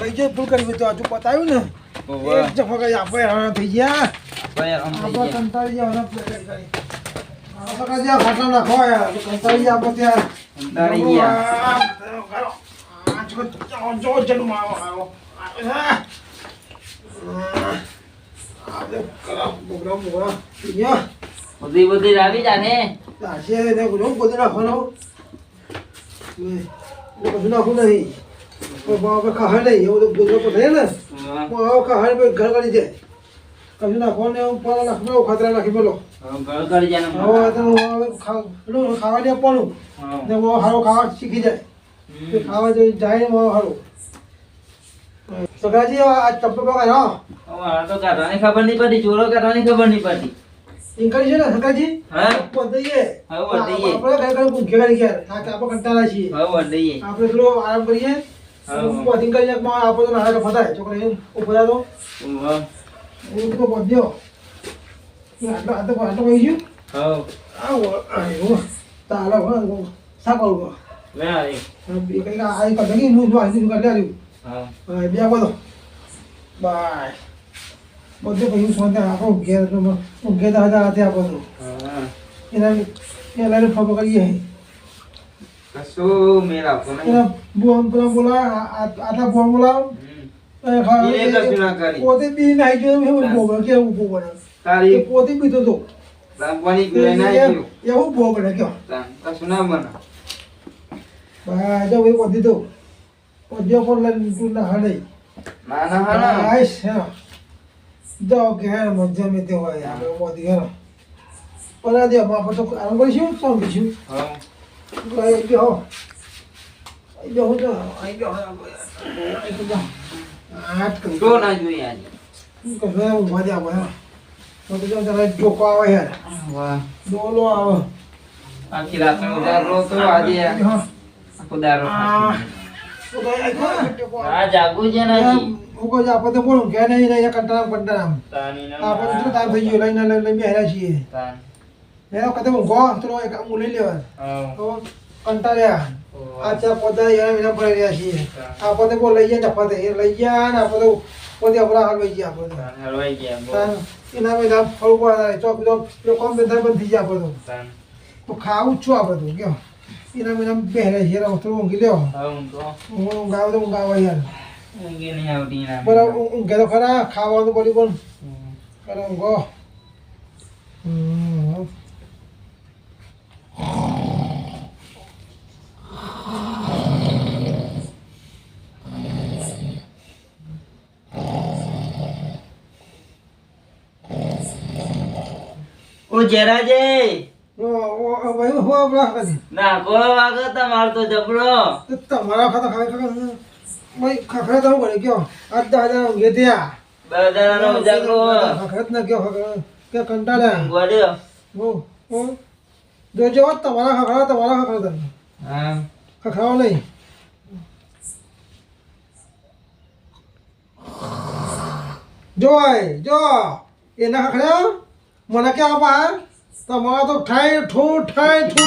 લઈ જાય ભૂલ કરી તો હજુ પતાવ્યું ને. એક જફા કઈ આપણે થઈ ગયા. આપણે ગયા. કંટાળી ગયા હવે કરી. ખાટલા નાખો યાર કંટાળી ગયા આપણે ત્યાં. કંટાળી ગયા. જો જો જો જન્મ આવો આવો બધી બધી તાશે ને. ગુનો બધું નાખવાનો. બધું નાખવું નહીં. કોઈ બાપ ખાહે નહીં એવું તો બધું પડે ને. ઓવે. બાપ ખાહે પછી ઘર કરી જાય. કશું નાખવાનું એવું પાલા નાખવાનો ખાતરા નાખી બોલો. ઘર કરી જા ને હવે તો પેલું ખાવા દે હા. ને બહુ સારું ખાવા શીખી જાય. ખાવા જાય જાય ને બહુ સારું સગાજી આ ચપ્પલ પકડ હા. આ તો કાઢવાની ખબર નહીં પડી ચોરો કાઢવાની ખબર નહીં પડી ઇન્કરી છે ને સકાજી હા. વધઈએ હવે વધઈએ. આપણે ઘર ઘર ભૂખ્યા કરી ગયા આપણે કંટાળા છીએ. હવે વઢઈએ. આપણે થોડો આરામ કરીએ. પોતિંગ કરીને એકમાં આપણે તો નાના ફતાય છોકરા એમ ઊભા તો. એવું તો બધ્યો આટલો આટલો આટલો કહી ગયું? આવો આયો તારા હો સા કરું. લે આવી. બે કઈ આ કઈ કઈ હું જો આની કાઢી આવ્યું હા. બે બાય. બધું સોંતે ઘેર ઘેર હાથે. એના એના ફોટો કરીએ કશું મેળ આવતો નહીં. બોમ પેલા બોલા આટલા બોમ બોલાવ. પોતે બી નાઈ ગયો એવું તારી પોતે તો લાંબવાની ના ગયું. એવું કશું ના બને. બા જો એ વધી તો પર તું ના હડે ના ના હા આઈશ હા જો ઘેર મધ્ય મેં તે હોય આપણે વધી ગયો પરા દે બાપા તો આમ શું કરીશું હા. ગયો તો ના જોઈએ આજે. ઊંઘવા દે આપણે તો તો જરા જોકો આવે યાર વાહ. ડોલો આવે આખી તો આજે આખો દારો આ છે આપણે બોલું કે નહીં નહીં કંટાળા કંટાળા આપણે તો ટાઈમ થઈ ગયો લઈને લઈને બેહ્યા છીએ. એનો કદે ઊંઘો થોડો એક આમ લઈ લેવા. તો કંટાળ્યા આ ચા પોતા એના વિના ભરાઈ રહ્યા છીએ આપણે બહુ લઈ જાય નફા એ લઈ ગયા ને આપણે પોતે આપણા હાલ લઈ ગયા આપણે ગયા એના આમ ફરવું પડે ચોક તો કોમ બંધ થઈ જાય આપણે તો ખાવું છું આપણે તો કયો એના મેં આમ છે થોડું ઊંઘી લેવો હું તો ઊંઘ ઊંઘ આવે તો ઊંઘ આવે યાર. બરાબર ઊંઘે તો ખરા ખાવાનું પડી પણ હમ. ઊંઘો હમ ઓ જરાજે. ઓ ઓ ભાઈ હો બરા કરી ના કો વાગે તમાર તો જબરો તો તમારા ખાતા ખાઈ ખાઈ ભાઈ ખખડા તો કરે કયો? આજ દા હજાર ઊંઘે ત્યાં ના કે કંટાળ્યા? ગોડ્યો ઓ ઓ. જોજો તમારા ખખડા તમારા ખખડા તમે હા ખખડાવો નહીં જોય જો એના ખખડ્યા મને ક્યાં આપા તમારા તો ઠાઈ ઠૂ ઠાઈ ઠૂ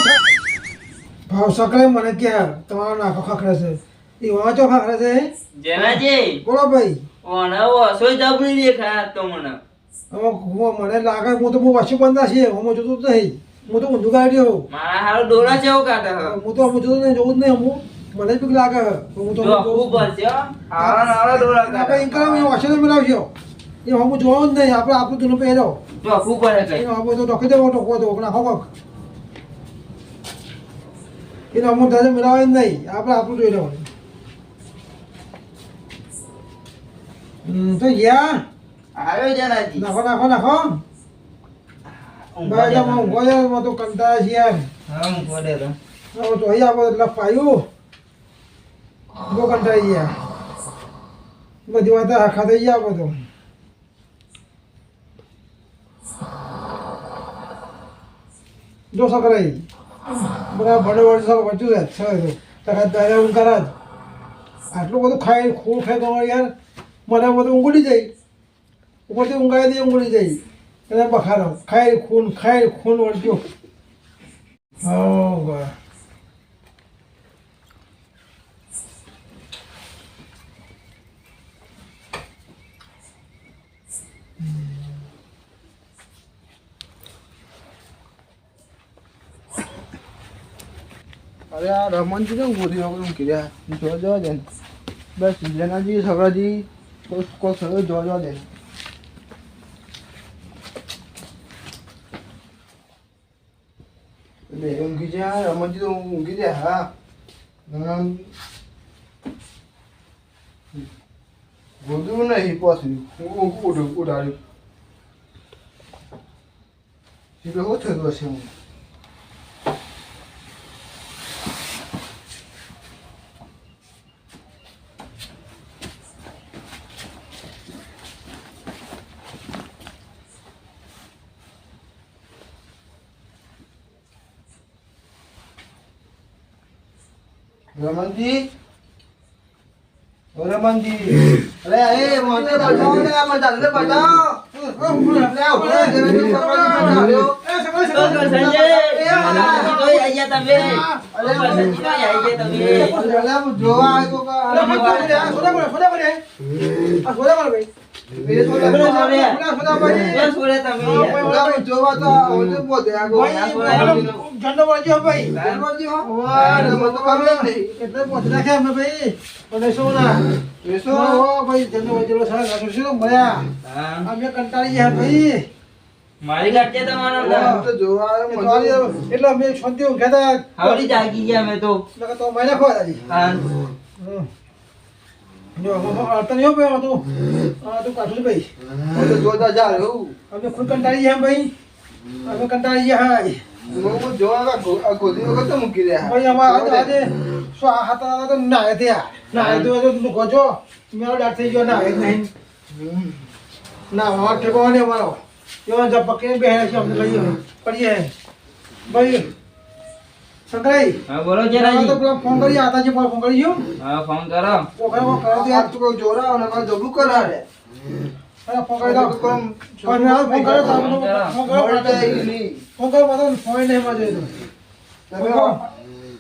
ભાવ સકળે મને કે તમારો નાખો ખખડે છે એ વાંચો ખખડે છે જેનાજી બોલો ભાઈ જબરી તો મને મને લાગે હું તો બહુ વાસી બંધા છે હું જોતું જ નહીં હું તો ઊંધું કાઢ્યો મારા હારો ડોરા જેવો કાઢે હું. તો હું જોતું નહીં જોવું જ નહીં હું મને જ લાગે હું. તો ખૂબ હો. હારા હારા ડોરા આપણે કાઢે. ઇન્કમ એ વાસી મિલાવજો એ હું જોઉં જ નહીં. આપણે આપણું તું પહેરો. તો ખૂબ કઈ એનો આપણે તો ઢોકી દેવો ઢોકવો દો નાખો હવક એ અમુક દાદા મિલાવે જ નહીં. આપણે આપણું જોઈ લેવાનું. હમ તો યા. આવ્યો જેનાજી નાખો નાખો નાખો. દે. જમા ઊંઘો યારમાં તો કંટાળા છે યાર. હા ઊંઘવા દે તો. હવે તો અહીં આપણે એટલે પાયું. બહુ કંટાળી ગયા. બધી વાત આખા થઈ ગયા આપણે તો. જો સકરાઈ બધા ભડે સબ વચ્ચું છે. તરત દારે ઊંઘ કરા આટલું બધું ખાઈ ખૂબ ખાઈ તમારે યાર. મને બધું ઊંઘડી જાય. ઉપરથી ઊંઘાઈ દે ઊંઘડી જાય. એને બખારો ખાઈ ખૂન ખાઈ ખૂન વળગ્યો. હા અરે આ રમણજી કેમ ગોરી વગર કીધા જોજો દે બસ જનાજી સગડાજી કોઈ કોઈ સગડો જોજો બે ઊંઘી જાય રમણજી તો ઊંઘી જાય હા. ગોદરું નહીં પાછું ઊંઘ શીખે શું થતું હશે હું રમણજી રમણજી અરે એ મને બતાવો ને આ મને બચાવો બતાવો જોવા રહે, બી સગડાજી બચાવ્યો. તો કરસનજી. તો કરસનજી તો આઈ ગયા તમે. તો કરસનજી તો આઈ ગયા મેં જોવા તો તો સોદા તમે- પડે. સોદા પડે. બસ બોલે તમે ઓલા હું જોવા તો આવો ફોન પોતે આગો. ભાઈ, ફોન પેલો. રમણજી હો. કરો તો. અને ફોન સારા લાગે ફોન ને ફોન કરો તો ફોન કરો ફોન કરો ફોન કરો ફોન કરો ફોન કરો ફોન કરો ફોન કરો ફોન કરો ફોન કરો બોલો પેલા ફોન કરો આતાજી પર ફોન કરો ફોન કરો ફોન કરો તો આ યાર તો કોઈ જોરાવો ને કોઈ જબલું કરાવે. ફોન કરો દો કોઈ ફોન કરો ફોન કરો તો આપણે ફોન કરો મળે પાછો. ફોન કરો ફોન કરો જોઈ તમે આવો. તમે આવો આવો, ફોન કરો આવો, હોય ને. આવો, ફોન કરો ફોન કરો જેનાજી અરે ફોન કરો ફોન કરો નહીં મારો ખવાઈ ગયો ફોન કરો કરજો આ ફોન કરો યાર લે, તમે આવો, તમે આવો, આ- આવો, અરે આવો. હાલો હાલો ફોન કરો ફોન આપો ને તને તો. હાલો ફોન કરો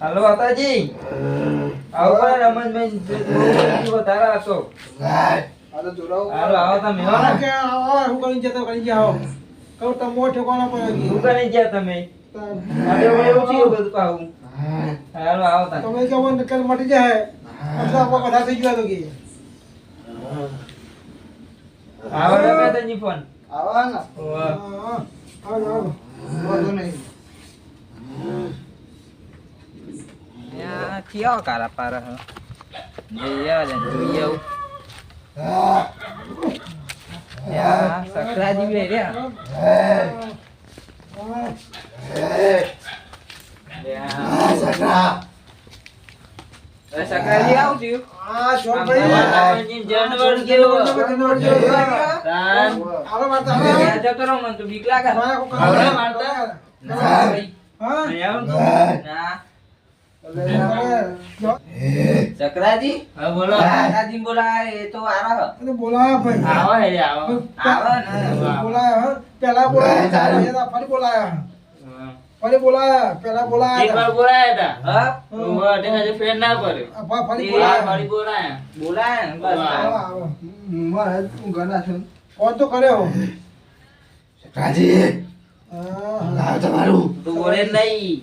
હાલો. આપણે ના આવું. પણ રમણભાઈ બહુ વધારે હતો આ તો જોરાવું. હાલો આવો તમે આવો હું કરી જતો કરી જાઓ. કહું તમો ઠેકાણો પડે હું કરી ગયા તમે? આપણે હાલો આવો તમે. તમે કેવો નકલ મટી જાય. અથવા કોઈ કઢા થઈ ગયો તો કે આવો ને તની ફોન. આવા ને, ઓવા. આવો આવો. વાંધો નહીં. યા થયો કારા પારા હ જઈ આવા ને જોઈ આવું યા સકરાજી બે રહ્યા યા. એ સકરાજી આવું થયું આ આમ ભાઈ તમારા રમણજી જાનવર કેવો તાન. આવો વાર્તા આ જતો રહો મને તો બીક લાગે હા હવે વાર્તા ના ભાઈ. હા ને. ના સકરાજી બોલો. બોલા એ તો આરા ભાઈ. આવો હે આવો. આવો. ને. પેલા બોલાયા ફરી બોલાયા ફરી બોલાયા પેલા એક બોલાયા વાર બોલાયા હતા હા. ઓવા તે ફેર ના પડ્યો ફરી તે ફરી બોલાયા બોલાયા બસ. આવો, આવો. મારે હું ઘરના છું. ફોન તો કર્યો. ચક્રાજી હા. તું બોલે નહીં.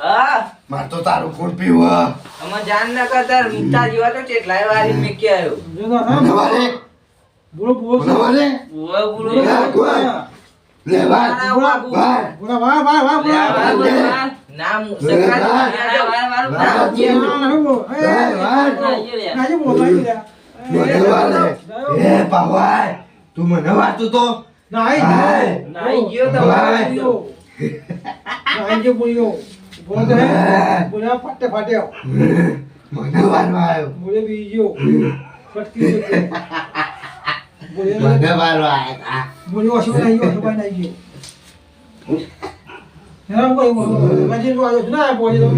હા માર તો તારું કોણ પીવું તમે જાન ના કરતા મિત્તા જીવા તો કેટલાય વારી મેકી આયો જો ના. નવારે બોલો, બોલો. નવારે બોલા, વાહ, લે, બોલા. વાર, વાર, વાર. મુ- વાર, વાર, ના, વાર. જે- ના, ના, ના, બોલો. એ, ભાઈ, ભાઈ. ના, જે લે. લે. એ, મને વાલે તું મને વાતું તો નાઈ. નાઈ ગયો તો નાઈ ગયો બોલ્યો બોલો તો ફાટે ફાટ્યો મને વારવા આવ્યો. બોલે બીજો. ફટકી જતો. મને વારવા આવ્યા બોલ્યો અશોકભાઈ નાઈ ગયો અશોકભાઈ નાઈ ગયો. હેરાન કોઈ મજી નો આવ્યો ના બોલ્યો.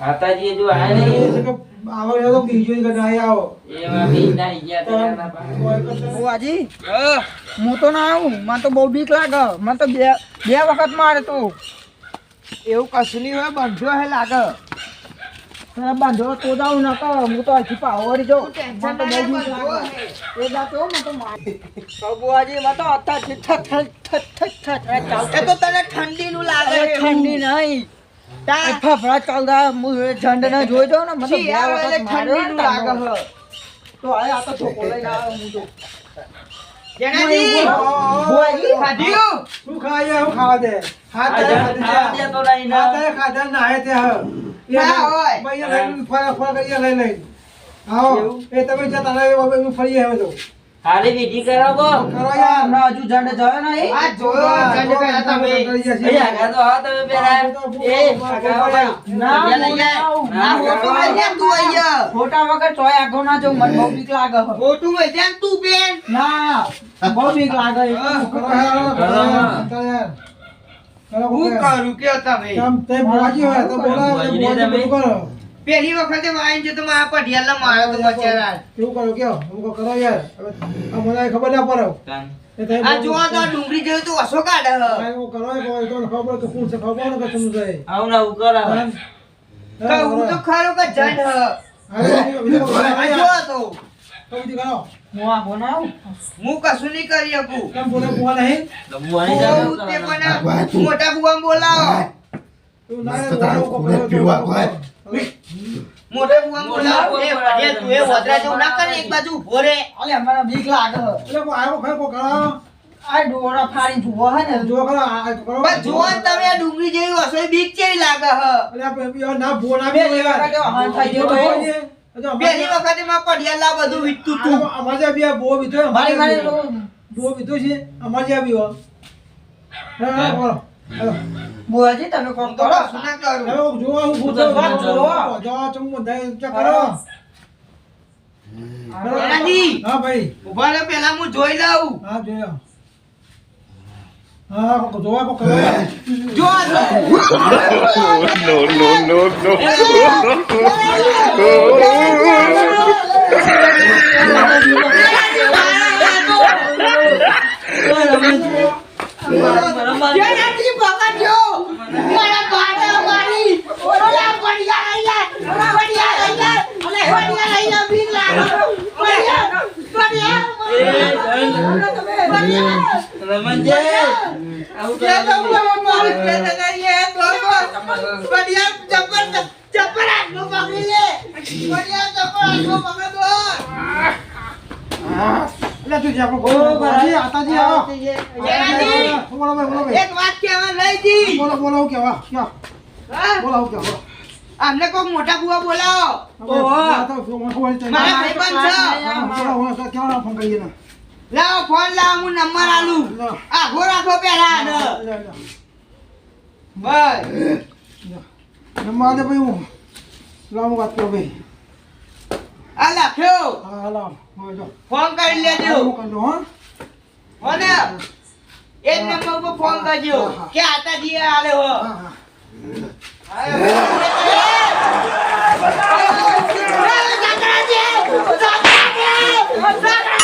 માતાજી જો આયા નહીં? આવો તો બીજો એક નાઈ આવો. એમાં બી નાઈ ગયા ના પાડે. બુઆજી હું તો ના આવું. મને તો બહુ બીક લાગે. મને તો બે બે વખત મારે તું. એવું કશું નહીં હોય બંધો હે લાગે. તારે બંધો તો જાઉં ન કર હું તો હજી પાવડી જાઉં મને તો એ મને એ તો તને ઠંડીનું લાગે ઠંડી નહીં. ફફડા ચાલતા હું ઝંડ ને જોઈ જાઉં ને મને બે ઠંડીનું ને લાગે તો આ આ તો ધોકો લઈને આવ્યો હું તો. જેનાજી બુઆજી ખાધ્યું? શું ખાય હું ખાવા દે તારે ખાધા. દે તો નહીં ના. તારે ખાધા નાહે તે હ ના હોય. ભાઈ લઈને ફરા ફરા કરી લઈ લઈ આવો એ તમે જતા રહે ફરી આવ્યો તો. હારી વિધિ કરાવો કરો યાર હમણાં હજુ ઝંડ જયો નહીં? આ જોયો જંડ પહેલા તમે. અહીંયા ઘર તો હા તમે પેલા. એ ના ના ફોટો આવું. જેમ તું અહીંયા. ફોટા વગર ચોય આગો ના જો મને બહુ બીક લાગે. ફોટો લઈ જેમ તું બેન. ના બહુ બીક લાગે. કરો કરો કરો કરો હું. કરું કે તમે? કામ તે બોલાજી હોય તો બોલાવો બોલાજી તમે. કરો. પેલી વખતે વાઈન છે તો મારા પઢિયાલા મારો તો બચારા. એવું કરો કયો? અમુક કરો યાર. આ મને ખબર ના પડે. આ જોવા તો ડુંગળી જોયું તો ઓછો કાઢે. હ. કરો તો ખબર કે શું છે ખબર ને કે છે. આવું ના કરાવો. કે હું તો ખરો કે જડ. હ. જોવા તો. હું ના હું કશું નહીં કરી શકું. કેમ બોલે બોલા નહીં તો તે કરાવો. પણ મોટા બુવા બોલાવો. એવું ના મસ્ત પીવા. મોટા બુઆને બોલાવો? એ પઢિયા તું એ વદરા જેવું ના કરે એક બાજુ ઊભો રે અલે મને બીક લાગે. એટલે કરો આ ડોરા ફાડી જુઓ હે ને. જો કરો આ કરો બસ જોવા તમે આ ડુંગળી જેવી હસો બીક કેવી લાગે હ? એટલે ના બે લેવા હન થઈ ગયો તો. પહેલી વખતે માં લા બધું વીતતું તું. અમારે જ્યાં બી બો બીતો મારી મારી લોકો બીતો છે. અમારે જ્યાં બી હોય. હા હા બોલો. બુઆજી તમે કોમ કરો કશું ના કરું હવે જોવા હું ભૂતો વાત જોવો. જો ચમ બધા ચેક કરો એનાજી હા ભાઈ ઊભા રહે પહેલા હું જોઈ લઉં હા જોયો હા જોવા કરો જો પકડ્યો મારા બાડા મારી ઓલા પડિયા લઈ જા પડિયા લઈ જા અને પડિયા લઈ જા બીક લાગે પડિયા પડિયા રમણજી, આવું જે તો કરાવો. મારી પેટ લઈએ તો પડિયા જબર જબર આટલો પકડી લે પડિયા જબર આટલો પકડ દો એટલે તું જ્યાં બોલો ભાઈ આતાજી આવો જેનાજી બોલો ભાઈ બોલો ભાઈ એક વાત કહેવા લઈ જી બોલો ક્યાં હા? બોલો હું કેવા અમને કોઈ મોટા બુઆ બોલાવો. ફોન ફોન લાવો ફોન લાવો હું નંબર આલું આઘો રાખો પેલા બસ. નંબર દે ભાઈ હું લાવ વાત કરો ભાઈ. આ લખ્યો હા લાવ. ફોન કરી લેજો. હું કરી હા. હો ને એ જ નંબર ઉપર ફોન કરજો કે આતાજી આલે હો.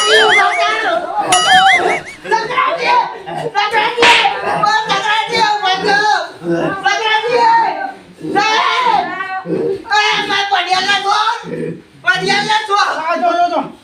જો જો જો જો જો જો જા જીર્યો ને બુઆ નહીં ગયા યા બુઆ ના જજો તો કયા બોલ્યું સગાજી હા ના જે.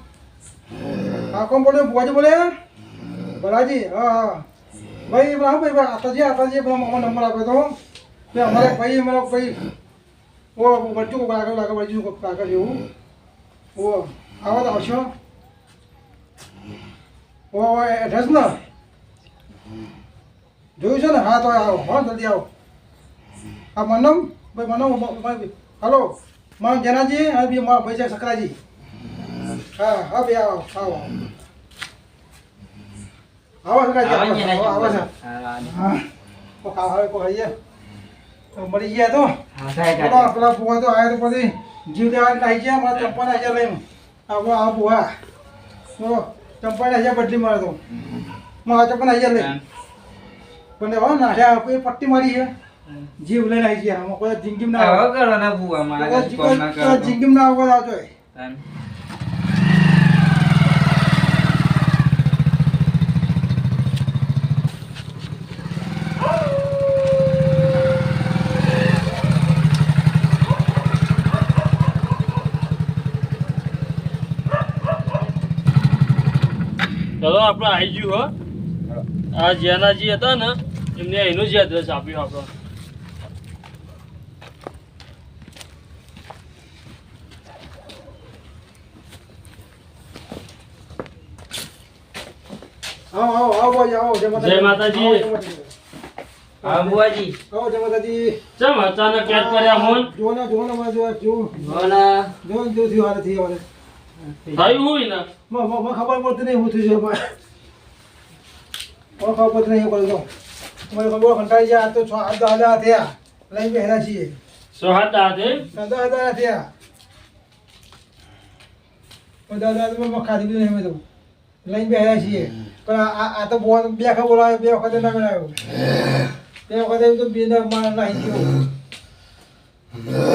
હા, કોણ બોલ્યો? ભુવાજી બોલે? બલાજી હા હા. ભાઈ હા, ભાઈ ભાઈ, આતાજી આતાજી મારો નંબર આપ્યો તો. કે અમારે ભાઈ, અમારો ભાઈ. ઓ વચ્ચું કાગળ લાગે વચ્ચું કાકા જેવું. ઓ, આવો તો આવશો ઓ એડ્રેસ ને? જોયું છે ને? હા, તો આવો, હા, જલ્દી આવો. હા, મનમ? ભાઈ, મનમ હાલો, મારો જનાજી હા બી મારા ભાઈ છે સકરાજી હા હા આવો આવો. આવો સકરાજી આવો ને? આવો આવો હા, હા. તો ખાવા હવે તો મળી ગયા તો? હા, થાય, પેલા પેલા બુવા તો આવ્યા તો પછી જીવ લેવા નાહી ગયા મારા ચંપા નાહી લઈને. આ આ બુવા તો ચંપા નાહી બદલી મારે તો. મારા ચંપા લઈ. પણ નાખ્યા કોઈ પટ્ટી મારી છે. જીવ લઈને આવી ગયા. આમાં કોઈ જિંદગી ના આવો. કરો ને બુઆ મારા. જિંદગી ના આવે આવજો આપણે આવી ગયું હો. આ જેનાજી હતા ને એમને એનું જ એડ્રેસ આપ્યું આપણે. જય માતાજી. હા, બુઆજી આવો જય માતાજી. ચમ અચાનક યાદ કર્યા મોન જો ને જો ને જો જો બોલા. જો ને. જો થયું હારે થઈ થયું હોય ને. મ- મ- મને ખબર પડતી નહીં હું થયું છે મને ખબર પડતી નહીં કરું મને ખબર કંટાળી તો છ હજાર થયા. લઈને બેઠા છીએ. હાથે દસ હજાર થયા? પણ હજાર મેં ખાધી નહીં અમે તો. લઈને બેઠા છીએ. પણ આ- તો બે વખત બોલાવ્યો બે વખતે ના બનાવ્યો બે વખતે તો બે માર નાખી ગયો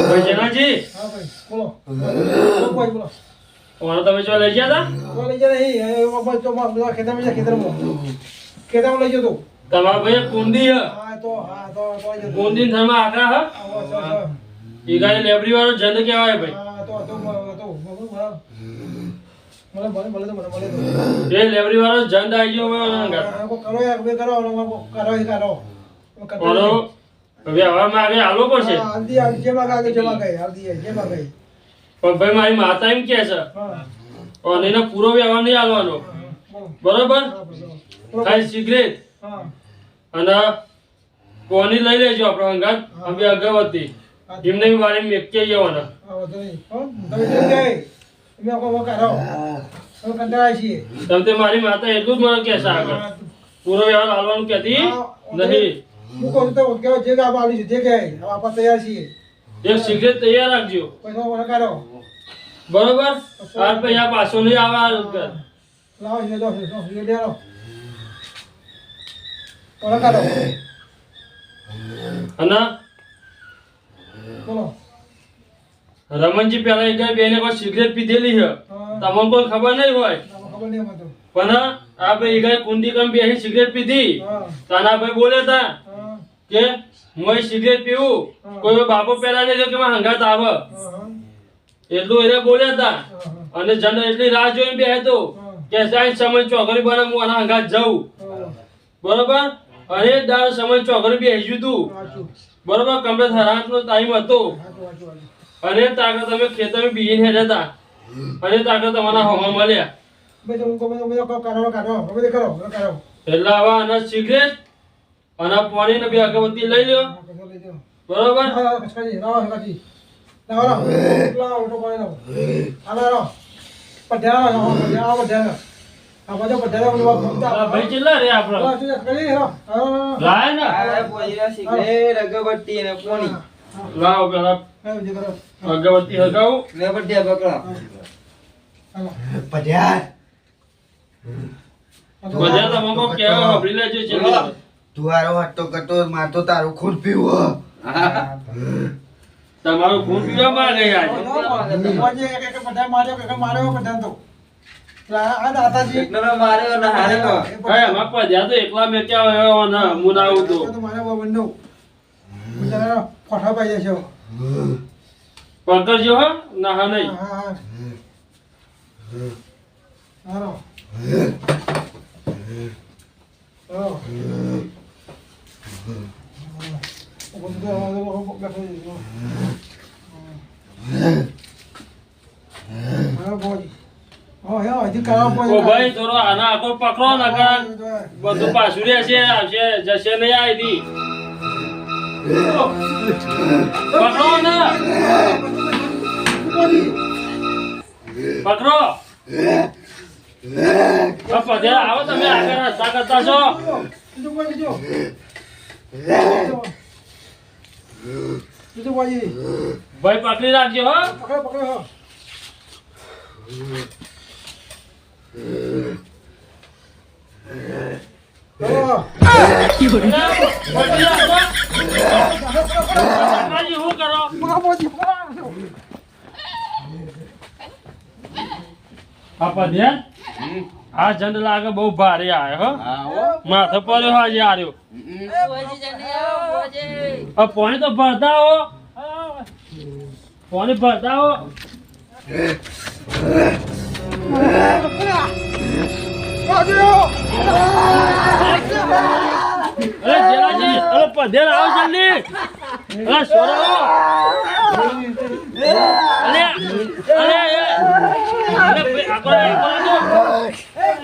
ભાઈ જેનાજી. હા ભાઈ બોલો. બોલો બોલો. ઓને તમે જો લઈ ગયા હતા લઈ જાય નહીં એ બાબા તો માં ખેતરમાં છે ખેતરમાં. ખેતરમાં લઈ જતો તમારા ભાઈ કુંડી હ. હા તો હા તો તો કુંડી થરમાં આકરા હ. એ ગાય લેબરી વાળો જંદ કહેવાય ભાઈ. હા તો તો તો મને મને મને મને મને એ લેબરી વાળો જંદ આવી ગયો ઘર. કરો યાર બે કરો કરો એ કરો. હવે વ્યવહારમાં આગળ આલો પડશે. હલ્દી જેમાં ગાગે જેમાં ગઈ હલ્દી જેમાં ગઈ પણ ભાઈ મારી માતા એમ કે છે અને એનો પૂરો વ્યવહાર નહીં આલવાનો બરોબર. ખાલી સિગરેટ. અને કોની લઈ લેજો આપણે અંગાત અમે અગરબત્તી. એમને બી વાળી મેકીએ જવાના તમે મારી માતા એટલું જ મને કહેશે આગળ. પૂરો વ્યવહાર હાલવાનું કહેતી નહીં હું કહું તો જે ગામ આવી છે જે કહે આપણે તૈયાર છીએ. એક સિગરેટ તૈયાર રાખજો. પૈસા બરોબર? આર પે આ પાછો નહીં આવે આ ઉપર લાવો છે દો છે દેરો કાઢો. અને બોલો. રમણજી પેલા એક બેને કોઈ સિગરેટ પીધેલી છે? તમને કોઈ ખબર નહીં હોય? ખબર નહીં પણ આ ભાઈ કુંડી કમ બે સિગરેટ પીધી. તાના ભાઈ બોલે તા કે હું સિગરેટ પીવું કોઈ બાપો નહીં તો કે મારા હંગાત આવે એટલું એને બોલ્યા હતા અને જન એટલી રાહ જોઈને બે હતો કે સાહેબ સમય ચોકરી બને હું આના હંગાત જાઉં બરોબર અને દાળ સમય ચોકડી આવી તું બરોબર કમરે હરાતનો નો ટાઈમ હતો અને તાકર તમે ખેતર બીજીને હેડ્યા હતા અને તાકર તમારા હવા મળ્યા તો તો તે એટલે હવે આના સિગરેટ અને પાણી ને બે અગરબત્તી લઈ લ્યો. લઈ બરોબર? અગરબત્તી હગાવું. બધા તમે કેવા કહેવા લેજો છેલ્લી વાર. હટતો હારો કરતો માર તો તારું ખૂન પીવો તમારું ખૂન પીવા એક એક બધા માર્યો એક માર્યો બધા તો. આ આ દાદાજી માર્યો ને હાર્યો એ હા એમાં પધ્યા તો એકલા મેં ક્યાં આવ્યો ને હું ના આવું તો. તો મારે બંને બિચારા ફોટા પાઈ જશે. પકડજો હો. ના નહીં. બધું તો તો. હા, બોલ. હા, હા, હજી કરવા પડે. ઓ ભાઈ થોડો આના આખો પકડો ને બધું પાછું રહેશે આવશે જશે નહીં આવી દી. પકડો ને. પકડો. આવો તમે આગળ રસ્તા કરતા છો. ભાઈ પકડી રાખજો હો પકડો, પકડો, હા. ચાલો. પકડી આ ઝંડ લાગે બહુ ભારે આયો હો. માથે પડ્યો હાજી આર્યો. આ પાણી તો ભરતા હો. પાણી ભરતા હો. અરે જેલાજી અરે પધેર આવો જલ્દી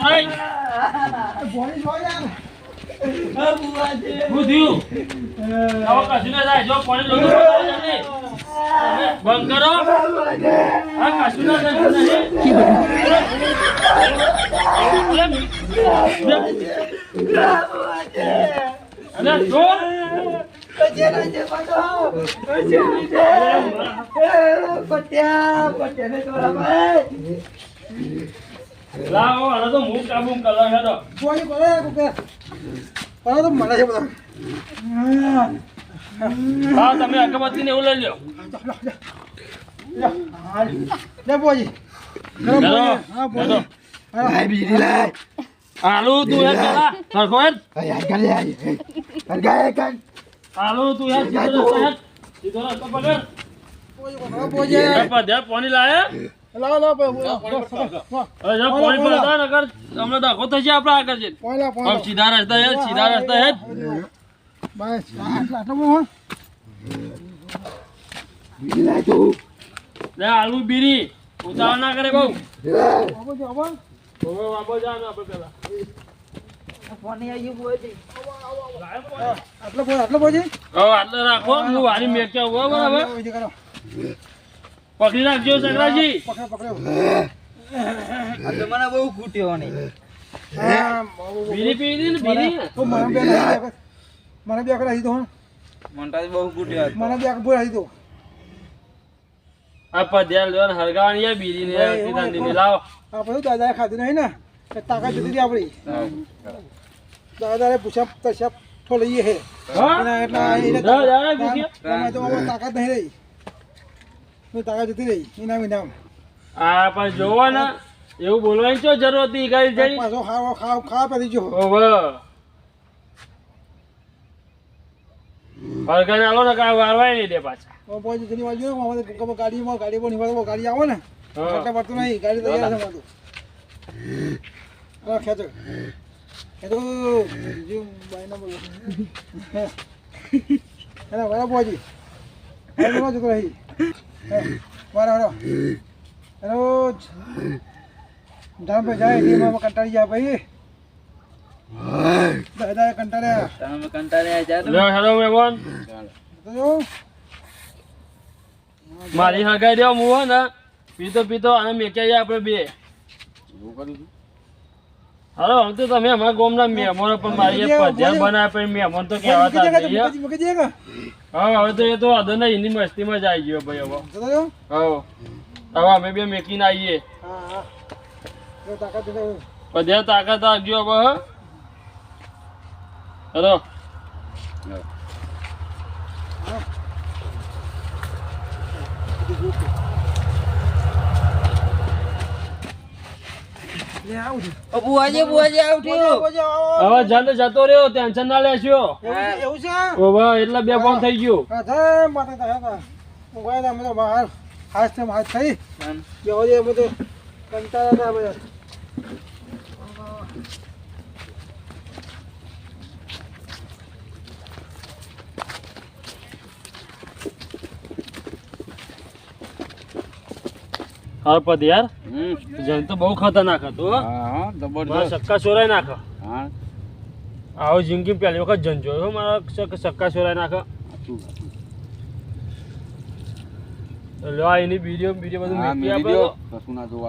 અરે. બંધ કરો. આ ના નહીં. અરે, જો. લાવો, આને તો મું કાબુ કરો હેડો. ભોળી કરે, કોકે. પકડો તો મળે છે બધા. હા. તમે અગરબત્તી ને એવું લઈ લ્યો. લે ભોળી. કરો હેડો, ભોળી. હા, હેડો. હા. બીજી લાય આલુ તું. સરખો. યાર આય તું રસ્તો પાણી લાયા? લાવો, લાવો, પાણી તમને થશે આપણે આગળ લાવો. સીધા રસ્તા હે સીધા રસ્તા બસ. હો. બીજી લાય તું લે આલુ બીરી. ઉતાવળ ના કરે બહુ. બાબો જા આવો. હવે ને આટલો આટલો આટલે રાખો હું વારી બરાબર? કરો. પકડી રાખજો સગરાજી પકડો, પકડો. આ તો મને બહુ ખૂટ્યો નહીં હા, બહુ, બહુ. બીરી પી દીધી ને બીરી? તો મને બે મને બે દો મને બહુ ખૂટ્યો. મને બે બોલાવી દો. આ પધ્યા લેવાનું હરગાવાની આ બીરી ને સીધા એમાં નીની આ બધું ખાધી નહીં ને? તાકાત જતી હતી આપણી. દાદાએ પૂછા તસ્યા ઠો લઈએ હે. તો તાકાત નહીં રહી. તાકાત જતી રહી. ઇનામ ઇનામ આ પણ જોવો ને એવું બોલવાની શું જરૂર હતી ગાડી જઈ? પાછો ખાવ ખાવ ખાવા પડી જો હરગાને આલો ને કાંઈ વારવાય નહીં દે પાછા. પહોંચી જની બાજુ અમારે ગાડીમાં ગાડી પણ નિવાડો ગાડી આવો ને. એટલે પડતું નહીં ગાડી તૈયાર છે મારું ખેંચો. એ તો બીજું બાયના બોલો એના વાળા વાળા વાળો પે જાય કંટાળી જાય ભાઈ દાદા કંટાળ્યા તમે કંટાળ્યા જા લે હેલો મહેમાન તો જો મારી હગાઈ દેવા હો ને પીતો પીતો અને મેચાઈ આપણે બે હાલો આમ તો તમે અમારા ગામના મહેમાનો પણ મારી પધ્યા બનાવ્યા પણ મહેમાન તો નહીં, હો. હવે તો એ તો વાંધો નહીં એની મસ્તીમાં જ આવી ગયો ભાઈ હવે. હા. હવે અમે બે મેકીને આવીએ. પધ્યા તાકાત આવી રાખજો હવે હા. હેલો લે આવું છે ઓ બુઆજી બુઆજી આવ થયું બોજો, આવો. હવે જલ્દી જતો રહ્યો ટેન્શન ના લેશો. એવું છે- એવું છે? એટલે બે ફોન થઈ ગયું. હા માથે હું ગયા અમે તો બહાર. હાથ તેમ હાથ થઈ. બેહો દે અમે તો કંટાળા હતા બધા હા પદ યાર. જન તો બહુ ખતરનાક હતો હા. સક્કા ચોરાઈ નાખો. આવો જિંદગી પહેલી વખત જન જોયો હો મારા સક્કા ચોરાઈ નાખો. લો આ એની વીડિયો વીડિયો બધું મૂકી આપે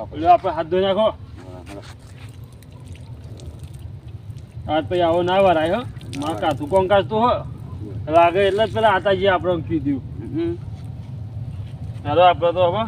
આપણે લો આપણે હાથ ધોઈ નાખો. આજ પછી આવો ના વરાય હો. માં કાતું કોણ તો હો. લાગે એટલે જ પેલા આતાજી આપણે કીધું. હાલો આપણે તો હવે